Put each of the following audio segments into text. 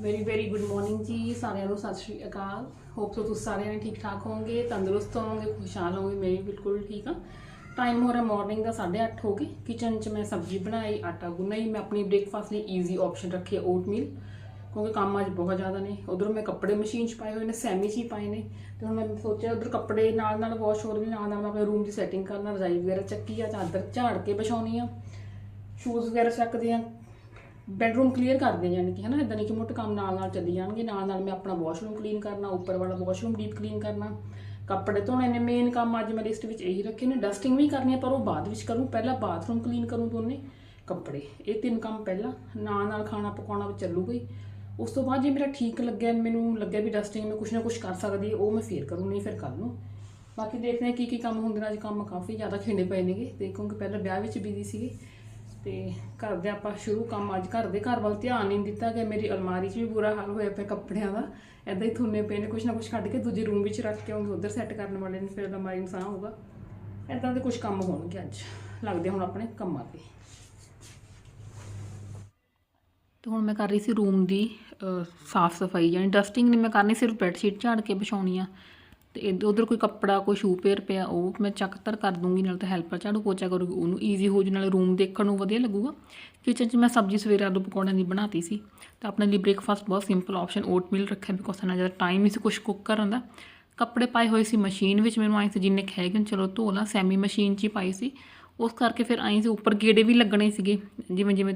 Very very good morning ਜੀ ਸਾਰਿਆਂ ਨੂੰ, ਸਤਿ ਸ਼੍ਰੀ ਅਕਾਲ। ਹੋਪ ਸੋ ਤੁਸੀਂ ਸਾਰਿਆਂ ਨੇ ਠੀਕ ਠਾਕ ਹੋਵੋਗੇ, ਤੰਦਰੁਸਤ ਹੋਵੋਗੇ, ਖੁਸ਼ਹਾਲ ਹੋਵੋਗੇ, ਮੈਂ ਵੀ ਬਿਲਕੁਲ ਠੀਕ ਹਾਂ। ਟਾਈਮ ਹੋ ਰਿਹਾ ਮਾਰਨਿੰਗ ਦਾ 8:30 ਹੋ ਗਏ। ਕਿਚਨ 'ਚ ਮੈਂ ਸਬਜ਼ੀ ਬਣਾਈ, ਆਟਾ ਗੁੰਨਾਈ ਮੈਂ ਆਪਣੀ ਬ੍ਰੇਕਫਾਸਟ ਲਈ ਈਜ਼ੀ ਆਪਸ਼ਨ ਰੱਖੀ ਓਟਮੀਲ ਕਿਉਂਕਿ ਕੰਮ ਅੱਜ ਬਹੁਤ ਜ਼ਿਆਦਾ ਨੇ। ਉਧਰ ਮੈਂ ਕੱਪੜੇ ਮਸ਼ੀਨ 'ਚ ਪਾਏ ਹੋਏ ਨੇ ਸੈਮੀ 'ਚ ਹੀ ਪਾਏ ਨੇ। ਤੇ ਹੁਣ ਮੈਂ ਸੋਚਿਆ ਉਧਰ ਕੱਪੜੇ ਨਾਲ ਨਾਲ ਵਾਸ਼ ਹੋਰ ਵੀ ਨਾਲ ਨਾਲ ਆਪਣੇ ਰੂਮ ਦੀ ਸੈਟਿੰਗ ਕਰਨਾ, ਰਜਾਈ ਵਗੈਰਾ ਚੱਕੀ ਆ, ਚਾਦਰ ਝਾੜ ਕੇ ਵਿਛਾਉਣੀ ਆ। ਸ਼ੂਜ਼ ਵਗੈਰਾ ਚੱਕਦੇ ਆ। ਬੈਡਰੂਮ ਕਲੀਅਰ ਕਰਦੇ ਜਾਨ ਕਿ ਹਨਾ ਇਦਾਂ ਨਹੀਂ ਕਿ ਮੋਟੇ ਕੰਮ ਨਾਲ ਨਾਲ ਚੱਲੀ ਜਾਣਗੇ, ਨਾਲ ਨਾਲ ਮੈਂ ਆਪਣਾ ਵਾਸ਼ਰੂਮ ਕਲੀਨ ਕਰਨਾ, ਉੱਪਰ ਵਾਲਾ ਵਾਸ਼ਰੂਮ ਡੀਪ ਕਲੀਨ ਕਰਨਾ। ਕੱਪੜੇ ਧੋਣੇ ਨੇ ਮੇਨ ਕੰਮ ਅੱਜ ਮੈਂ ਲਿਸਟ ਵਿੱਚ ਇਹੀ ਰੱਖੇ ਨੇ ਡਸਟਿੰਗ ਵੀ ਕਰਨੀ ਹੈ ਪਰ ਉਹ ਬਾਅਦ ਵਿੱਚ ਕਰੂੰ, ਪਹਿਲਾਂ ਬਾਥਰੂਮ ਕਲੀਨ ਕਰੂੰ ਦੋਨੇ ਕੱਪੜੇ, ਇਹ ਤਿੰਨ ਕੰਮ ਪਹਿਲਾਂ, ਨਾਲ ਨਾਲ ਖਾਣਾ ਪਕਾਉਣਾ ਵੀ ਚੱਲੂਗਾ ਹੀ। ਉਸ ਤੋਂ ਬਾਅਦ ਜੇ ਮੇਰਾ ਠੀਕ ਲੱਗਿਆ, ਮੈਨੂੰ ਲੱਗਿਆ ਵੀ ਡਸਟਿੰਗ ਮੈਂ ਕੁਛ ਨਾ ਕੁਛ ਕਰ ਸਕਦੀ ਉਹ ਮੈਂ ਫੇਰ ਕਰੂੰ, ਨਹੀਂ ਫਿਰ ਕਰ ਲੂੰ ਬਾਕੀ ਦੇਖਦੇ ਹਾਂ ਕੀ ਕੀ ਕੰਮ ਹੁੰਦੇ ਨੇ, ਅੱਜ ਕੰਮ ਕਾਫੀ ਜ਼ਿਆਦਾ ਖਿੰਡੇ ਪਏ ਨੇਗੇ ਤੇ ਕਿਉਂਕਿ ਪਹਿਲਾਂ ਵਿਆਹ ਵਿੱਚ ਬਿਜ਼ੀ ਸੀਗੇ। ਤੇ ਘਰ ਦੇ ਆਪਾਂ ਸ਼ੁਰੂ ਕੰਮ ਅੱਜ ਘਰ ਦੇ ਘਰ ਵੱਲ ਧਿਆਨ ਨਹੀਂ ਦਿੱਤਾ ਗਿਆ ਮੇਰੀ ਅਲਮਾਰੀ 'ਚ ਵੀ ਬੁਰਾ ਹਾਲ ਹੋਇਆ ਪਿਆ ਕੱਪੜਿਆਂ ਦਾ। ਐਦਾਂ ਹੀ ਥੁੰਨੇ ਪਏ ਨੇ, ਕੁਛ ਨਾ ਕੁਛ ਕੱਢ ਕੇ ਦੂਜੇ ਰੂਮ ਵਿੱਚ ਰੱਖ ਕੇ ਆਉਂਗੇ ਉਧਰ ਸੈੱਟ ਕਰਨ ਵਾਲੇ ਨੇ, ਫਿਰ ਅਲਮਾਰੀ ਨੂੰ ਸਾਹ ਹੋਊਗਾ। ਐਦਾਂ ਦੇ ਕੁਝ ਕੰਮ ਹੋਣਗੇ ਅੱਜ, ਲੱਗਦੇ ਹੁਣ ਆਪਣੇ ਕੰਮਾਂ ਤੇ। ਤੇ ਹੁਣ ਮੈਂ ਕਰ ਰਹੀ ਸੀ ਰੂਮ ਦੀ ਸਾਫ਼ ਸਫ਼ਾਈ, ਯਾਨੀ ਡਸਟਿੰਗ ਨਹੀਂ ਮੈਂ ਕਰਨੀ, ਸਿਰਫ ਬੈੱਡ ਸ਼ੀਟ ਝਾੜ ਕੇ ਵਿਛਾਉਣੀ ਆ। ਤੇ ਇੱਧਰ ਉਧਰ ਕੋਈ ਕੱਪੜਾ, ਕੋਈ ਸ਼ੂ ਪੇਅਰ ਪਿਆ, ਉਹ ਮੈਂ ਚੱਕ ਤਰ ਕਰ ਦੂੰਗੀ, ਨਾਲ ਤਾਂ ਹੈਲਪਰ ਝਾੜੂ ਪੋਚਾ ਕਰੂਗੀ, ਉਹਨੂੰ ਈਜ਼ੀ ਹੋ ਜੂ ਨਾਲ ਰੂਮ ਦੇਖਣ ਨੂੰ ਵਧੀਆ ਲੱਗੂਗਾ। ਕਿਚਨ 'ਚ ਮੈਂ ਸਬਜ਼ੀ ਸਵੇਰੇ ਆਲੂ ਪਕੌੜਿਆਂ ਦੀ ਬਣਾਤੀ ਸੀ, ਤਾਂ ਆਪਣੇ ਲਈ ਬ੍ਰੇਕਫਾਸਟ ਬਹੁਤ ਸਿੰਪਲ ਆਪਸ਼ਨ ਓਟਮੀਲ ਰੱਖਿਆ ਬਿਕੋਜ਼ ਨਾ ਜ਼ਿਆਦਾ ਟਾਈਮ ਨਹੀਂ ਸੀ ਕੁਝ ਕੁੱਕ ਕਰਨ ਦਾ। ਕੱਪੜੇ ਪਾਏ ਹੋਏ ਸੀ ਮਸ਼ੀਨ ਵਿੱਚ, ਮੈਨੂੰ ਆਈ ਸੀ ਜਿੰਨੇ ਖੈ ਗਏ ਚਲੋ ਧੋ ਲਾ ਸੈਮੀ ਮਸ਼ੀਨ 'ਚ ਹੀ ਪਾਈ ਸੀ। ਉਸ ਕਰਕੇ ਫਿਰ ਆਈ ਸੀ, ਉੱਪਰ ਗੇੜੇ ਵੀ ਲੱਗਣੇ ਸੀਗੇ, ਜਿਵੇਂ ਜਿਵੇਂ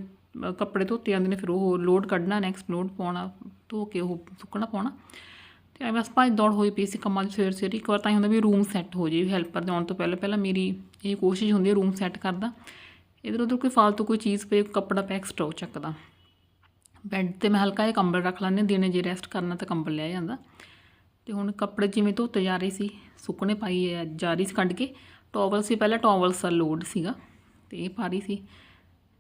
ਕੱਪੜੇ ਧੋਤੇ ਜਾਂਦੇ ਨੇ, ਫਿਰ ਉਹ ਲੋਡ ਕੱਢਣਾ ਨੈਕਸਟ ਲੋਡ ਪਾਉਣਾ, ਧੋ ਕੇ ਉਹ ਸੁੱਕਣਾ ਪਾਉਣਾ। ਤੇ ਐ ਬਸ ਭਾਈ ਦੌੜ ਹੋਈ ਪਈ ਸੀ ਕੰਮਾਂ 'ਚ ਸਵੇਰ ਸਵੇਰ। ਇੱਕ ਵਾਰ ਤਾਂ ਹੀ ਹੁੰਦਾ ਵੀ ਰੂਮ ਸੈੱਟ ਹੋ ਜੇ ਹੈਲਪਰ ਦੇ ਆਉਣ ਤੋਂ ਪਹਿਲਾਂ ਪਹਿਲਾਂ ਮੇਰੀ ਇਹ ਕੋਸ਼ਿਸ਼ ਹੁੰਦੀ ਹੈ ਰੂਮ ਸੈੱਟ ਕਰਦਾ ਇਧਰ ਉਧਰ ਕੋਈ ਫਾਲਤੂ ਕੋਈ ਚੀਜ਼ ਪਈ ਕੱਪੜਾ ਪੈ ਐਕਸਟਰਾ ਉਹ ਚੱਕਦਾ। ਬੈੱਡ ਤੇ ਮੈਂ ਹਲਕਾ ਜਿਹਾ ਕੰਬਲ ਰੱਖ ਲੈਂਦੇ ਹਾਂ, ਦਿਨੇ ਜੇ ਰੈਸਟ ਕਰਨਾ ਤਾਂ ਕੰਬਲ ਲਿਆ ਜਾਂਦਾ। ਤੇ ਹੁਣ ਕੱਪੜੇ ਜਿਵੇਂ ਧੋਤੇ ਜਾ ਰਹੇ ਸੀ, ਸੁੱਕਣੇ ਪਾਈ ਜਾ ਰਹੀ ਸੀ ਕੱਢ ਕੇ। ਟੋਵਲ ਸੀ, ਪਹਿਲਾਂ ਟਾਵਲਸ ਦਾ ਲੋਡ ਸੀਗਾ, ਤੇ ਇਹ ਪਾ ਰਹੀ ਸੀ।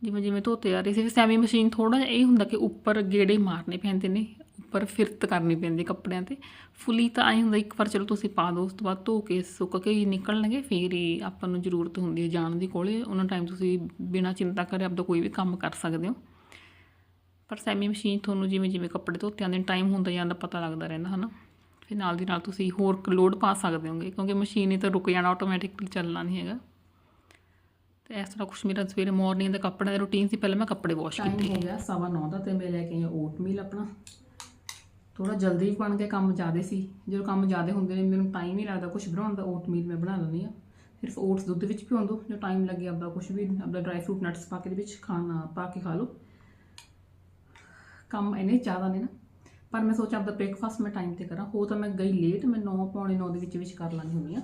ਜਿਵੇਂ ਜਿਵੇਂ ਧੋਤੇ ਜਾ ਰਹੇ ਸੀ ਸੈਮੀ ਮਸ਼ੀਨ ਥੋੜਾ ਜਿਹਾ ਇਹ ਹੁੰਦਾ ਕਿ ਉੱਪਰ ਗੇੜੇ ਮਾਰਨੇ ਪੈਂਦੇ ਨੇ ਉੱਪਰ ਫਿਰਤ ਕਰਨੀ ਪੈਂਦੀ ਕੱਪੜਿਆਂ ਤੇ। ਫੁੱਲੀ ਤਾਂ ਐਂ ਹੁੰਦਾ ਇੱਕ ਵਾਰ ਚਲੋ ਤੁਸੀਂ ਪਾ ਦਿਓ ਉਸ ਤੋਂ ਬਾਅਦ ਧੋ ਕੇ ਸੁੱਕ ਕੇ ਹੀ ਨਿਕਲਣਗੇ ਫੇਰ ਹੀ ਆਪਾਂ ਨੂੰ ਜ਼ਰੂਰਤ ਹੁੰਦੀ ਹੈ ਜਾਣ ਦੀ ਕੋਲੇ। ਉਹਨਾਂ ਟਾਈਮ ਤੁਸੀਂ ਬਿਨਾਂ ਚਿੰਤਾ ਕਰੇ ਆਪਦਾ ਕੋਈ ਵੀ ਕੰਮ ਕਰ ਸਕਦੇ ਹੋ। ਪਰ ਸੈਮੀ ਮਸ਼ੀਨ ਤੁਹਾਨੂੰ ਜਿਵੇਂ ਜਿਵੇਂ ਕੱਪੜੇ ਧੋਤੇ ਆਉਂਦੇ ਨੇ ਟਾਈਮ ਹੁੰਦਾ ਜਾਂਦਾ ਪਤਾ ਲੱਗਦਾ ਰਹਿੰਦਾ ਹਨਾ? ਫਿਰ ਨਾਲ ਦੀ ਨਾਲ ਤੁਸੀਂ ਹੋਰ ਲੋਡ ਪਾ ਸਕਦੇ ਹੋਗੇ ਕਿਉਂਕਿ ਮਸ਼ੀਨ ਹੀ ਤਾਂ ਰੁਕ ਜਾਣਾ ਆਟੋਮੈਟਿਕਲੀ ਚੱਲਣਾ ਨਹੀਂ ਹੈਗਾ। ਤੇ ਇਸ ਤਰ੍ਹਾਂ ਕੁਛ ਮੇਰਾ ਸਵੇਰੇ ਮਾਰਨਿੰਗ ਦਾ ਕੱਪੜੇ ਦਾ ਰੂਟੀਨ ਸੀ ਪਹਿਲਾਂ ਮੈਂ ਕੱਪੜੇ ਵਾਸ਼ ਕੀਤੇ। ਹੋ ਗਿਆ ਸਵਾ ਨੌ ਦਾ ਤੇ ਮੈਂ ਲੈ ਕੇ ਆਈ ਓਟਮੀਲ ਆਪਣਾ। ਥੋੜਾ ਜਲਦੀ ਬਣ ਕੇ ਕੰਮ ਜ਼ਿਆਦੇ ਸੀ। ਜਦੋਂ ਕੰਮ ਜ਼ਿਆਦੇ ਹੁੰਦੇ ਨੇ, ਮੈਨੂੰ ਟਾਈਮ ਨਹੀਂ ਲੱਗਦਾ ਕੁਝ ਬਣਾਉਣ ਦਾ। ਓਟ ਮੀਲ ਮੈਂ ਬਣਾ ਲੈਂਦੀ ਆ ਸਿਰਫ ਓਟਸ ਦੁੱਧ ਵਿੱਚ ਭਿਉਂ ਦੋ। ਜੋ ਟਾਈਮ ਲੱਗੇ ਆਪਦਾ ਕੁਝ ਵੀ, ਆਪਦਾ ਡਰਾਈ ਫਰੂਟ ਨਟਸ ਪਾ ਕੇ ਦੇ ਵਿੱਚ ਖਾਣਾ, ਪਾ ਕੇ ਖਾ ਲਓ। ਕੰਮ ਇਹਨੇ ਜ਼ਿਆਦਾ ਨੇ ਨਾ। ਪਰ ਮੈਂ ਸੋਚਿਆ ਆਪਦਾ ਬ੍ਰੇਕਫਾਸਟ ਮੈਂ ਟਾਈਮ ਤੇ ਕਰਾਂ। ਹੋ ਤਾਂ ਮੈਂ ਗਈ ਲੇਟ ਮੈਂ 9 ਪੌਣੇ 9 ਦੇ ਵਿੱਚ ਵਿੱਚ ਕਰ ਲਾਂਗੀ ਹੁੰਦੀ ਆ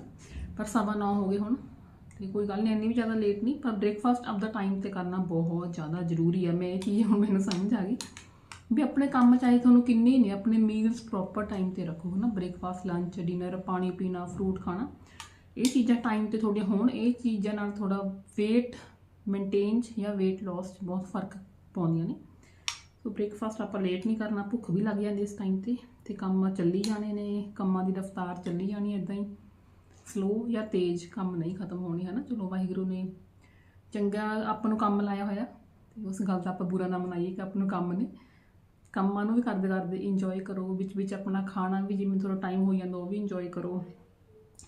ਪਰ ਸਵਾ 9 ਹੋ ਗਏ ਹੁਣ। ਤੇ ਕੋਈ ਗੱਲ ਨਹੀਂ ਇੰਨੀ ਵੀ ਜ਼ਿਆਦਾ ਲੇਟ ਨਹੀਂ ਪਰ ਬ੍ਰੇਕਫਾਸਟ ਆਪਦਾ ਟਾਈਮ ਤੇ ਕਰਨਾ ਬਹੁਤ ਜ਼ਿਆਦਾ ਜ਼ਰੂਰੀ ਹੈ ਮੈਂ ਇਹ ਚੀਜ਼ ਹੁਣ ਮੈਨੂੰ ਸਮਝ ਆ ਗਈ। ਵੀ ਆਪਣੇ ਕੰਮ ਚਾਹੇ ਤੁਹਾਨੂੰ ਕਿੰਨੇ ਨੇ, ਆਪਣੇ ਮੀਲਸ ਪ੍ਰੋਪਰ ਟਾਈਮ ਤੇ ਰੱਖੋ, ਹਨਾ? ਬ੍ਰੇਕਫਾਸਟ ਲੰਚ ਡਿਨਰ ਪਾਣੀ ਪੀਣਾ ਫਰੂਟ ਖਾਣਾ। ਇਹ ਚੀਜ਼ਾਂ ਟਾਈਮ ਤੇ ਤੁਹਾਡੀਆਂ ਹੋਣ, ਇਹ ਚੀਜ਼ਾਂ ਨਾਲ ਥੋੜਾ weight ਮੇਨਟੇਨ ਜਾਂ weight loss 'ਚ ਬਹੁਤ ਫ਼ਰਕ ਪਾਉਂਦੀਆਂ ਨੇ। ਸੋ ਬ੍ਰੇਕਫਾਸਟ ਆਪਾਂ ਲੇਟ ਨਹੀਂ ਕਰਨਾ, ਭੁੱਖ ਵੀ ਲੱਗ ਜਾਂਦੀ ਇਸ ਟਾਈਮ ਤੇ। ਤੇ ਕੰਮ ਚੱਲੀ ਜਾਣੇ ਨੇ, ਕੰਮਾਂ ਦੀ ਰਫ਼ਤਾਰ ਚੱਲੀ ਜਾਣੀ ਇਦਾਂ ਹੀ। ਸਲੋ ਜਾਂ ਤੇਜ਼ ਕੰਮ ਨਹੀਂ ਖਤਮ ਹੋਣੇ ਹੈ ਨਾ ਚਲੋ, ਵਾਹਿਗੁਰੂ ਨੇ ਚੰਗਾ ਆਪਾਂ ਨੂੰ ਕੰਮ ਲਾਇਆ ਹੋਇਆ। ਤੇ ਉਸ ਗੱਲ ਦਾ ਆਪਾਂ ਬੁਰਾ ਨਾ ਮਨਾਈਏ ਕਿ ਆਪਾਂ ਨੂੰ ਕੰਮ ਨੇ। ਕੰਮਾਂ ਨੂੰ ਵੀ ਕਰਦੇ ਕਰਦੇ ਇੰਜੋਏ ਕਰੋ, ਵਿੱਚ ਵਿੱਚ ਆਪਣਾ ਖਾਣਾ ਵੀ ਜਿਵੇਂ ਥੋੜਾ ਟਾਈਮ ਹੋ ਜਾਂਦਾ ਉਹ ਵੀ ਇੰਜੋਏ ਕਰੋ।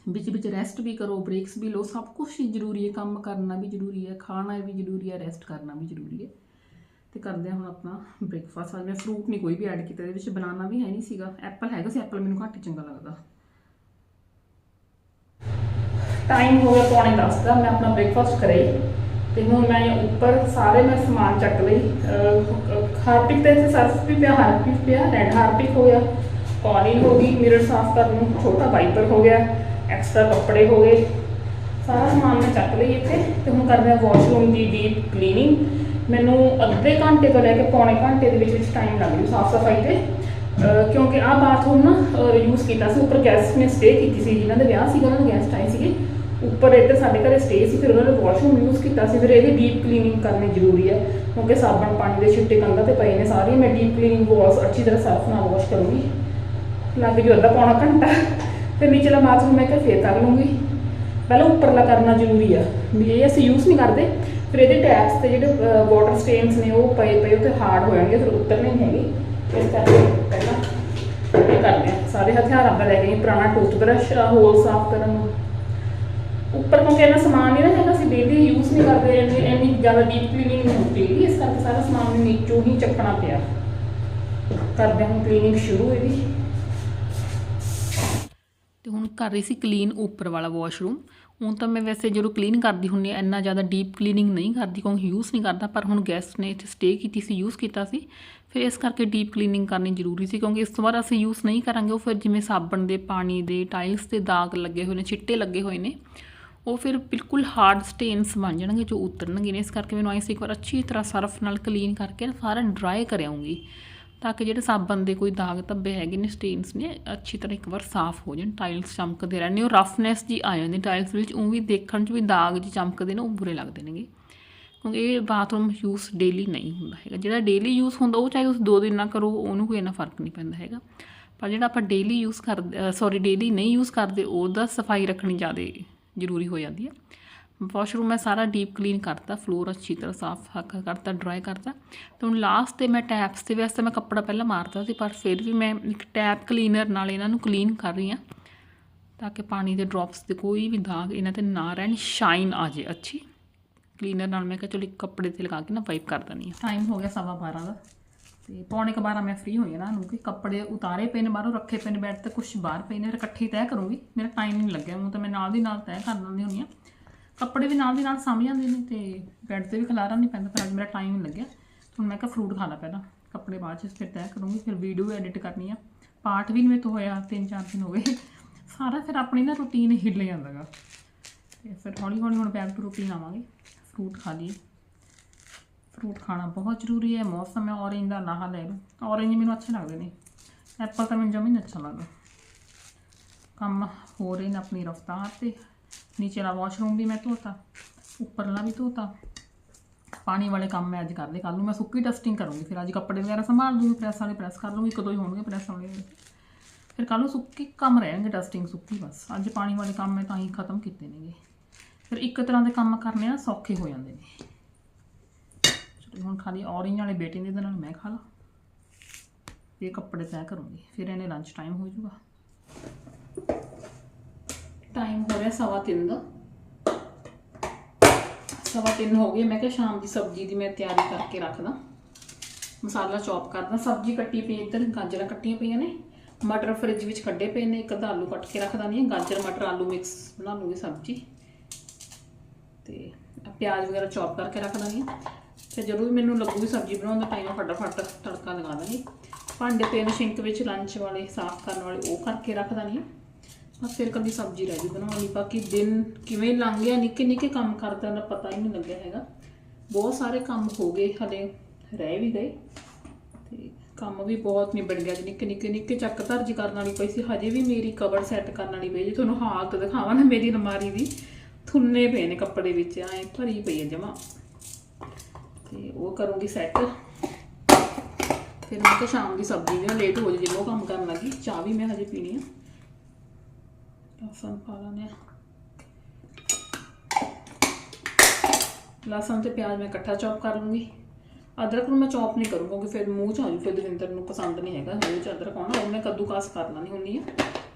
ਵਿੱਚ ਵਿੱਚ ਰੈਸਟ ਵੀ ਕਰੋ ਬ੍ਰੇਕਸ ਵੀ ਲਓ, ਸਭ ਕੁਝ ਹੀ ਜ਼ਰੂਰੀ ਹੈ, ਕੰਮ ਕਰਨਾ ਵੀ ਜ਼ਰੂਰੀ ਹੈ, ਖਾਣਾ ਵੀ ਜ਼ਰੂਰੀ ਹੈ ਰੈਸਟ ਕਰਨਾ ਵੀ ਜ਼ਰੂਰੀ ਹੈ। ਤੇ ਕਰਦੇ ਹਾਂ ਹੁਣ ਆਪਣਾ ਬ੍ਰੇਕਫਾਸਟ ਅੱਜ ਮੈਂ ਫਰੂਟ ਨਹੀਂ ਕੋਈ ਵੀ ਐਡ ਕੀਤਾ, ਇਹਦੇ ਵਿੱਚ ਬਨਾਨਾ ਵੀ ਹੈ ਨਹੀਂ ਸੀਗਾ ਐਪਲ ਹੈਗਾ ਸੀ ਐਪਲ ਮੈਨੂੰ ਘੱਟ ਹੀ ਚੰਗਾ ਲੱਗਦਾ। ਟਾਈਮ ਹੋ ਗਿਆ ਪੌਣੇ 10 ਦਾ, ਮੈਂ ਆਪਣਾ ਬ੍ਰੇਕਫਾਸਟ ਕਰਾਈ ਤੇ ਹੁਣ ਮੈਂ ਉੱਪਰ ਸਾਰੇ ਮੈਂ ਸਮਾਨ ਚੱਕ ਲਈ। ਹਾਰਪਿਕ ਤੇ ਇੱਥੇ ਸਰਫ ਵੀ ਪਿਆ, ਹਾਰਪਿਕ ਪਿਆ ਰੈਡ ਹਾਰਪਿਕ ਹੋ ਗਿਆ ਕੌਲੀ ਹੋ ਗਈ ਮਿਰਰ ਸਾਫ਼ ਕਰਨ ਨੂੰ ਛੋਟਾ ਵਾਈਪਰ ਹੋ ਗਿਆ ਐਕਸਟਰਾ ਕੱਪੜੇ ਹੋ ਗਏ। ਸਾਰਾ ਸਮਾਨ ਮੈਂ ਚੱਕ ਲਈ ਇੱਥੇ ਤੇ ਹੁਣ ਕਰਦੇ ਆ ਵਾਸ਼ਰੂਮ ਦੀ ਡੀਪ ਕਲੀਨਿੰਗ ਮੈਨੂੰ ਅੱਧੇ ਘੰਟੇ ਤੋਂ ਲੈ ਕੇ ਪੌਣੇ ਘੰਟੇ ਦੇ ਵਿੱਚ ਵਿੱਚ ਟਾਈਮ ਲੱਗ ਜੂ ਸਾਫ਼ ਸਫ਼ਾਈ ਤੇ। ਕਿਉਂਕਿ ਆਹ ਬਾਥਰੂਮ ਨਾ ਯੂਜ਼ ਕੀਤਾ ਸੀ, ਉੱਪਰ ਗੈਸਟ ਨੇ ਸਟੇ ਕੀਤੀ ਸੀ, ਜਿਨ੍ਹਾਂ ਦੇ ਵਿਆਹ ਸੀਗਾ, ਉਹਨਾਂ ਨੂੰ ਗੈਸਟ ਆਏ ਸੀਗੇ। ਉੱਪਰ ਇੱਧਰ ਸਾਡੇ ਘਰੇ ਸਟੇ ਸੀ, ਫਿਰ ਉਹਨਾਂ ਨੇ ਵਾਸ਼ਰੂਮ ਯੂਜ਼ ਕੀਤਾ ਸੀ, ਫਿਰ ਇਹਦੀ ਡੀਪ ਕਲੀਨਿੰਗ ਕਰਨੀ ਜ਼ਰੂਰੀ ਹੈ, ਕਿਉਂਕਿ ਸਾਬਣ ਪਾਣੀ ਦੇ ਛਿੱਟੇ ਕੰਧਾਂ ਤੇ ਪਏ ਨੇ ਸਾਰੀਆਂ ਮੈਂ ਡੀਪ ਕਲੀਨਿੰਗ ਵਾਸ਼ ਅੱਛੀ ਤਰ੍ਹਾਂ ਸਾਫ਼ ਨਾਲ ਵਾਸ਼ ਕਰੂੰਗੀ। ਲੱਗ ਜੂ ਅੱਧਾ ਪੌਣਾ ਘੰਟਾ ਫਿਰ ਨੀਚਲਾ ਨੂੰ ਮੈਂ ਕਿਹਾ ਫੇਰ ਕਰ ਲੂੰਗੀ। ਪਹਿਲਾਂ ਉੱਪਰਲਾ ਕਰਨਾ ਜ਼ਰੂਰੀ ਆ, ਵੀ ਇਹ ਅਸੀਂ ਯੂਜ਼ ਨਹੀਂ ਕਰਦੇ, ਫਿਰ ਇਹਦੇ ਟੈਪਸ ਤੇ ਜਿਹੜੇ ਵਾਟਰ ਸਟੇਨਸ ਨੇ, ਉਹ ਪਏ ਪਏ ਉੱਤੇ ਹਾਰਡ ਹੋ ਜਾਣਗੇ, ਫਿਰ ਉਤਰਨੇ ਨਹੀਂ ਹੈਗੇ। ਇਸ ਕਰਕੇ ਹਥਿਆਰ ਆਪਾਂ ਲੈ ਗਏ ਪੁਰਾਣਾ ਟੂਥਬ੍ਰਸ਼ ਹੋਲ ਸਾਫ਼ ਕਰਨ ਨੂੰ। ਉੱਪਰ ਕਿਉਂਕਿ ਇਹਨਾਂ ਸਮਾਨ ਨਹੀਂ ਨਾ ਹੈਗਾ ਅਸੀਂ ਡੇਲੀ ਯੂਜ਼ ਨਹੀਂ ਕਰਦੇ ਇੰਨੀ ਇੰਨੀ ਜ਼ਿਆਦਾ ਡੀਪ ਕਲੀਨਿੰਗ ਨਹੀਂ ਹੁੰਦੀ ਹੈਗੀ, ਇਸ ਕਰਕੇ ਸਾਰਾ ਸਮਾਨ ਮੈਨੂੰ ਨੀਚੋਂ ਹੀ ਚੱਕਣਾ ਪਿਆ। ਕਰਦੇ ਹਾਂ ਕਲੀਨਿੰਗ ਸ਼ੁਰੂ ਇਹਦੀ। ਤੇ ਹੁਣ ਕਰ ਰਹੀ ਸੀ ਕਲੀਨ ਉੱਪਰ ਵਾਲਾ ਵਾਸ਼ਰੂਮ ਹੁਣ ਤਾਂ ਮੈਂ ਵੈਸੇ ਜਦੋਂ ਕਲੀਨ ਕਰਦੀ ਹੁੰਨੀ ਆ ਇੰਨਾ ਜ਼ਿਆਦਾ ਡੀਪ ਕਲੀਨਿੰਗ ਨਹੀਂ ਕਰਦੀ ਕਿਉਂਕਿ ਯੂਜ਼ ਨਹੀਂ ਕਰਦਾ ਪਰ ਹੁਣ ਗੈਸਟ ਨੇ ਇੱਥੇ ਸਟੇ ਕੀਤੀ ਸੀ ਯੂਜ਼ ਕੀਤਾ ਸੀ। ਫਿਰ ਇਸ ਕਰਕੇ ਡੀਪ ਕਲੀਨਿੰਗ ਕਰਨੀ ਜ਼ਰੂਰੀ ਸੀ ਕਿਉਂਕਿ ਇਸ ਤੋਂ ਬਾਅਦ ਅਸੀਂ ਯੂਜ਼ ਨਹੀਂ ਕਰਾਂਗੇ। ਉਹ ਫਿਰ ਜਿਵੇਂ ਸਾਬਣ ਦੇ ਪਾਣੀ ਦੇ ਟਾਈਲਸ ਤੇ ਦਾਗ ਲੱਗੇ ਹੋਏ ਨੇ ਛਿੱਟੇ ਲੱਗੇ ਹੋਏ ਨੇ ਉਹ ਫਿਰ ਬਿਲਕੁਲ ਹਾਰਡ ਸਟੇਨਸ ਬਣ ਜਾਣਗੇ ਜੋ ਉਤਰਨਗੇ ਨੇ। ਇਸ ਕਰਕੇ ਮੈਨੂੰ ਆਈ ਇੱਕ ਵਾਰ ਅੱਛੀ ਤਰ੍ਹਾਂ ਸਰਫ ਨਾਲ ਕਲੀਨ ਕਰਕੇ ਨਾ ਸਾਰਾ ਡਰਾਈ ਕਰਾਉਂਗੀ ਤਾਂ ਕਿ ਜਿਹੜੇ ਸਾਬਣ ਦੇ ਕੋਈ ਦਾਗ ਧੱਬੇ ਹੈਗੇ ਨੇ ਸਟੇਨਸ ਨੇ, ਅੱਛੀ ਤਰ੍ਹਾਂ ਇੱਕ ਵਾਰ ਸਾਫ਼ ਹੋ ਜਾਣ ਟਾਈਲਸ ਚਮਕਦੇ ਰਹਿਣ। ਉਹ ਰਫਨੈਸ ਜੀ ਆ ਜਾਂਦੀ ਟਾਈਲਸ ਵਿੱਚ ਉਹ ਵੀ ਦੇਖਣ 'ਚ ਵੀ ਦਾਗ ਜੀ ਚਮਕਦੇ ਨੇ, ਉਹ ਬੁਰੇ ਲੱਗਦੇ ਨੇਗੇ। ਕਿਉਂਕਿ ਇਹ ਬਾਥਰੂਮ ਯੂਸ ਡੇਲੀ ਨਹੀਂ ਹੁੰਦਾ ਹੈਗਾ। ਜਿਹੜਾ ਡੇਲੀ ਯੂਜ਼ ਹੁੰਦਾ, ਉਹ ਚਾਹੇ ਤੁਸੀਂ ਦੋ ਦਿਨ ਨਾ ਕਰੋ, ਉਹਨੂੰ ਕੋਈ ਇੰਨਾ ਫ਼ਰਕ ਨਹੀਂ ਪੈਂਦਾ ਹੈਗਾ। ਪਰ ਜਿਹੜਾ ਆਪਾਂ ਡੇਲੀ ਯੂਜ਼ ਕਰਦੇ ਸੌਰੀ ਡੇਲੀ ਨਹੀਂ ਯੂਜ਼ ਕਰਦੇ, ਉਹਦਾ ਸਫ਼ਾਈ ਰੱਖਣੀ ਜ਼ਿਆਦਾ ਜ਼ਰੂਰੀ ਹੋ ਜਾਂਦੀ ਹੈ। ਵਾਸ਼ਰੂਮ ਮੈਂ ਸਾਰਾ ਡੀਪ ਕਲੀਨ ਕਰਤਾ, ਫਲੋਰ ਅੱਛੀ ਤਰ੍ਹਾਂ ਸਾਫ਼ ਹੱਕ ਕਰਤਾ, ਡਰਾਈ ਕਰਤਾ। ਤੇ ਹੁਣ ਲਾਸਟ ਤੇ ਮੈਂ ਟੈਪਸ ਤੇ ਵੈਸੇ ਮੈਂ ਕੱਪੜਾ ਪਹਿਲਾਂ ਮਾਰਤਾ ਸੀ, ਪਰ ਫਿਰ ਵੀ ਮੈਂ ਇੱਕ ਟੈਪ ਕਲੀਨਰ ਨਾਲ ਇਹਨਾਂ ਨੂੰ ਕਲੀਨ ਕਰ ਰਹੀ ਹਾਂ, ਤਾਂ ਕਿ ਪਾਣੀ ਦੇ ਡ੍ਰੌਪਸ ਦੇ ਕੋਈ ਵੀ ਦਾਗ ਇਹਨਾਂ ਤੇ ਨਾ ਰਹਿਣ ਸ਼ਾਈਨ ਆ ਜੇ ਅੱਛੀ। ਕਲੀਨਰ ਨਾਲ ਮੈਂ ਕਿਹਾ ਚਲੋ ਇੱਕ ਕੱਪੜੇ ਤੇ ਲਗਾ ਕੇ ਨਾ ਵਾਈਪ ਕਰ ਦਿੰਦੀ ਹਾਂ। ਟਾਈਮ ਹੋ ਗਿਆ ਸਵਾ 12 ਦਾ। ਤੇ ਪੌਣੇ ਕੁ 12 ਮੈਂ ਫ੍ਰੀ ਹੋਈ ਹਾਂ ਨਾ ਨੂੰ ਕਿ ਕੱਪੜੇ ਉਤਾਰੇ ਪਏ ਨੇ ਬਾਹਰੋਂ, ਰੱਖੇ ਪਏ ਨੇ ਬੈੱਡ ਤੇ ਕੁਝ ਬਾਹਰ ਪਏ ਨੇ ਫਿਰ ਇਕੱਠੇ ਤੈਅ ਕਰੂੰਗੀ। ਮੇਰਾ ਟਾਈਮ ਨਹੀਂ ਲੱਗਿਆ ਉਹ ਤਾਂ ਮੈਂ ਨਾਲ ਦੀ ਨਾਲ ਤੈਅ ਕਰ ਲੈਂਦੀ ਹੁੰਦੀ ਹਾਂ। ਕੱਪੜੇ ਵੀ ਨਾਲ ਦੀ ਨਾਲ ਸਾਂਭ ਜਾਂਦੇ ਨੇ ਤੇ ਬੈੱਡ ਤੇ ਵੀ ਖਲਾਰਾ ਨਹੀਂ ਪੈਂਦਾ, ਪਰ ਅੱਜ ਮੇਰਾ ਟਾਈਮ ਨਹੀਂ ਲੱਗਿਆ। ਹੁਣ ਮੈਂ ਕਿਹਾ ਫਰੂਟ ਖਾ ਲਾ ਪਹਿਲਾਂ, ਕੱਪੜੇ ਬਾਅਦ ਚ ਫਿਰ ਤੈਅ ਕਰੂੰਗੀ, ਫਿਰ ਵੀਡੀਓ ਐਡਿਟ ਕਰਨੀ ਆ। ਪਾਠ ਵੀ ਮੇਰੇ ਤੋਂ ਹੋਇਆ, ਤਿੰਨ ਚਾਰ ਦਿਨ ਹੋ ਗਏ। ਸਾਰਾ ਫਿਰ ਆਪਣੀ ਨਾ ਰੁਟੀਨ ਹਿੱਲ ਜਾਂਦਾਗਾ ਤੇ ਫਿਰ ਹੌਲੀ ਹੌਲੀ ਹੁਣ ਬੈਕ ਟੂ ਰੁਟੀਨ ਆਵਾਂਗੇ। ਫਰੂਟ ਖਾ ਲਈਏ। ਫਰੂਟ ਖਾਣਾ ਬਹੁਤ ਜ਼ਰੂਰੀ ਹੈ, ਮੌਸਮ ਹੈ ਔਰੇਂਜ ਦਾ ਲਾਹਾ ਲੈ ਲਓ। ਔਰੇਂਜ ਮੈਨੂੰ ਅੱਛੇ ਲੱਗਦੇ ਨੇ। ਐਪਲ ਤਾਂ ਮੈਨੂੰ ਜਮੀ ਨਹੀਂ ਅੱਛਾ ਲੱਗਦਾ। ਕੰਮ ਹੋ ਰਹੇ ਨੇ ਆਪਣੀ ਰਫਤਾਰ ਤੇ। ਨੀਚੇ ਵਾਲਾ ਵਾਸ਼ਰੂਮ ਵੀ ਮੈਂ ਧੋਤਾ, ਉੱਪਰਲਾ ਵੀ ਧੋਤਾ। ਪਾਣੀ ਵਾਲੇ ਕੰਮ ਮੈਂ ਅੱਜ ਕਰਦੇ ਕੱਲ ਨੂੰ ਮੈਂ ਸੁੱਕੀ ਡਸਟਿੰਗ ਕਰੂੰਗੀ। ਫਿਰ ਅੱਜ ਕੱਪੜੇ ਵਗੈਰਾ ਸੰਭਾਲ ਦੂੰਗੀ ਪ੍ਰੈਸ ਵਾਲੇ ਪ੍ਰੈਸ ਕਰ ਲੂੰਗੀ, ਇੱਕ ਦੋ ਹੀ ਹੋਣਗੇ ਪ੍ਰੈਸ ਵਾਲੇ। ਫਿਰ ਕੱਲ ਨੂੰ ਸੁੱਕੀ ਕੰਮ ਰਹਿਣਗੇ ਡਸਟਿੰਗ ਸੁੱਕੀ ਬਸ। ਅੱਜ ਪਾਣੀ ਵਾਲੇ ਕੰਮ ਮੈਂ ਤਾਂ ਹੀ ਖਤਮ ਕੀਤੇ ਨੇਗੇ। ਫਿਰ ਇੱਕ ਤਰ੍ਹਾਂ ਦੇ ਕੰਮ ਕਰਨੇ ਆ, ਸੌਖੇ ਹੋ ਜਾਂਦੇ ਨੇ। ਹੁਣ ਖਾਲੀ ਔਰੇਂਜ ਵਾਲੇ ਬੇਟੇ ਨੇ ਇਹਦੇ ਨਾਲ ਮੈਂ ਖਾ ਲਾ। ਇਹ ਕੱਪੜੇ ਤੈਅ ਕਰੂੰਗੀ, ਫਿਰ ਇਹਨੇ ਲੰਚ ਟਾਈਮ ਹੋ ਜਾਊਗਾ। ਟਾਈਮ ਹੋ ਰਿਹਾ ਸਵਾ ਤਿੰਨ ਦਾ। ਸਵਾ ਤਿੰਨ ਹੋ ਗਏ, ਮੈਂ ਕਿਹਾ ਸ਼ਾਮ ਦੀ ਸਬਜ਼ੀ ਦੀ ਮੈਂ ਤਿਆਰੀ ਕਰਕੇ ਰੱਖਦਾ। ਮਸਾਲਾ ਚੌਪ ਕਰਦਾ। ਸਬਜ਼ੀ ਕੱਟੀ ਪਈ ਇੱਧਰ, ਗਾਜਰਾਂ ਕੱਟੀਆਂ ਪਈਆਂ ਨੇ। ਮਟਰ ਫ੍ਰਿਜ ਵਿੱਚ ਕੱਢੇ ਪਏ ਨੇ, ਇੱਕ ਅੱਧਾ ਆਲੂ ਕੱਟ ਕੇ ਰੱਖਦਾ ਨਹੀਂ, ਗਾਜਰ, ਮਟਰ, ਆਲੂ ਮਿਕਸ ਬਣਾ ਲੂੰਗੀ ਸਬਜ਼ੀ। ਤੇ ਪਿਆਜ਼ ਵਗੈਰਾ ਚੌਪ ਕਰਕੇ ਰੱਖ ਦਾਂਗੀ ਤੇ ਜਦੋਂ ਵੀ ਮੈਨੂੰ ਲੱਗੂਗੀ ਸਬਜ਼ੀ ਬਣਾਉਣ ਦਾ ਟਾਈਮ ਫਟਾਫਟ ਤੜਕਾ ਲਗਾ ਦਾਂਗੀ। ਭਾਂਡੇ ਤਿੰਨ ਨੇ ਸਿੰਕ ਵਿੱਚ ਲੰਚ ਵਾਲੇ, ਸਾਫ਼ ਕਰਨ ਵਾਲੇ, ਉਹ ਕਰਕੇ ਰੱਖ ਦਾਂਗੀ। ਬਸ ਫਿਰ ਕੱਲੀ ਸਬਜ਼ੀ ਰਹਿ ਗਈ ਬਣਾਉਣ ਲਈ, ਬਾਕੀ ਦਿਨ ਕਿਵੇਂ ਲੰਘ ਗਿਆ ਨਿੱਕੇ ਨਿੱਕੇ ਕੰਮ ਕਰਦਾ ਦਾ ਪਤਾ ਹੀ ਨਹੀਂ ਲੱਗਿਆ ਹੈਗਾ। ਬਹੁਤ ਸਾਰੇ ਕੰਮ ਹੋ ਗਏ, ਹਲੇ ਰਹਿ ਵੀ ਗਏ। ਤੇ ਕੰਮ ਵੀ ਬਹੁਤ ਨਿਬੜ ਗਿਆ ਜੀ ਨਿੱਕੇ ਨਿੱਕੇ ਨਿੱਕੇ ਚੱਕ ਧਰਜੀ ਕਰਨ ਵਾਲੀ ਪਈ ਸੀ। ਹਜੇ ਵੀ ਮੇਰੀ ਕਵਰ ਸੈੱਟ ਕਰਨ ਵਾਲੀ ਪਈ ਜੀ ਤੁਹਾਨੂੰ ਹਾਲਤ ਦਿਖਾਵਾਂ ਨਾ ਮੇਰੀ ਅਲਮਾਰੀ ਦੀ, ਥੁੰਨੇ ਪਏ ਨੇ ਕੱਪੜੇ ਵਿੱਚ, ਐ ਭਰੀ ਪਈ ਹੈ ਜਮਾ। ਤੇ ਉਹ ਕਰੂੰਗੀ ਸੈੱਟ ਫਿਰ ਮੈਂ ਕਿਹਾ ਸ਼ਾਮ ਦੀ ਸਬਜ਼ੀ ਵੀ ਨਾ ਲੇਟ ਹੋ ਜੇ ਜਿਵੇਂ ਉਹ ਕੰਮ ਕਰਨ ਲੱਗੀ, ਚਾਹ ਵੀ ਮੈਂ ਹਜੇ ਪੀਣੀ ਆ। ਲਸਣ ਪਾ ਲੈਂਦੇ ਆ। ਲਸਣ ਤੇ ਪਿਆਜ਼ ਮੈਂ ਇਕੱਠਾ ਚੌਪ ਕਰ ਲੂੰਗੀ। ਅਦਰਕ ਨੂੰ ਮੈਂ ਚੌਪ ਨਹੀਂ ਕਰੂੰਗਾ, ਕਿਉਂਕਿ ਫਿਰ ਮੂੰਹ ਚ ਆ ਜੂ ਫਿਰ ਦਵਿੰਦਰ ਨੂੰ ਪਸੰਦ ਨਹੀਂ ਹੈਗਾ। ਮੂੰਹ ਚ ਅਦਰਕ ਆਉਣਾ ਉਹ ਮੈਂ ਕੱਦੂਕਾਸ ਕਰ ਲੈਣੀ ਹੁੰਦੀ ਆ।